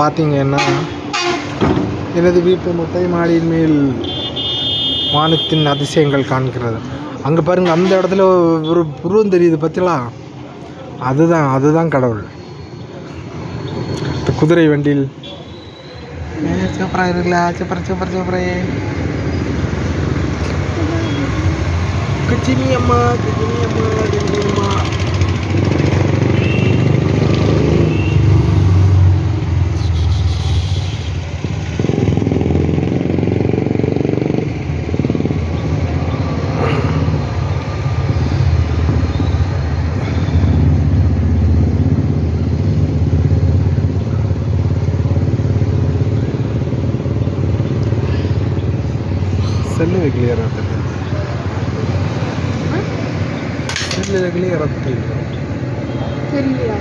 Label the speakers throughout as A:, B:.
A: பார்த்தீங்கன்னா எனது வீட்டு மொட்டை மாடியின் மேல் வானத்தின் அதிசயங்கள் காண்கிறது. அங்கே பாருங்கள் அந்த இடத்துல ஒரு புருவம் தெரியுது பார்த்தீங்களா அதுதான் அதுதான் கடவுள். இந்த குதிரை வண்டியில். சூப்பராக இருக்குல்ல சூப்பர் சூப்பர் சூப்பரே. அம்மா கச்சினி அம்மா கச்சினி அம்மா செல்லு கிளியராக தெரியுது செல்லில் தெரியுது
B: தெரியலையா?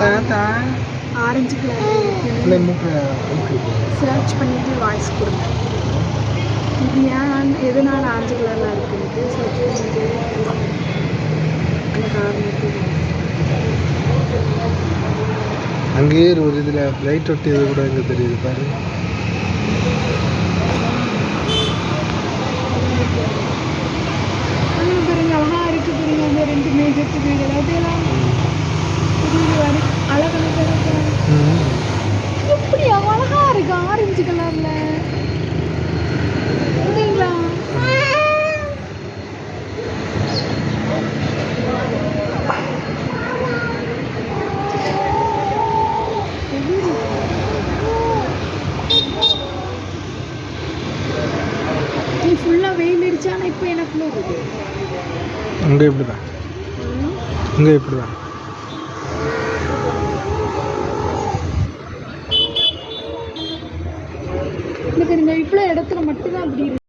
A: தாத்தா.
B: ஆரஞ்சு கலர் சர்ச் பண்ணிட்டு வாய்ஸ் கொடுங்க. இது ஏன் எதனால ஆரஞ்சு கலரில் இருக்குன்ட்டு சர்ச் பண்ணிட்டு அந்த காரணத்துக்கு
A: அங்கேயே ஒரு இதில் லைட் ஒட்டியது கூட எங்கே தெரியுது பாரு.
B: அழகா இருக்கு ஆரஞ்சு அந்த ஃபுல்லாக வெயில் அடிச்சா ஆனால் இப்போ எனக்குள்ள இருக்கு
A: இங்கே இப்படி தான் இங்கே இப்படி தான்
B: எனக்கு இந்த இவ்வளோ இடத்துல மட்டும்தான் அப்படி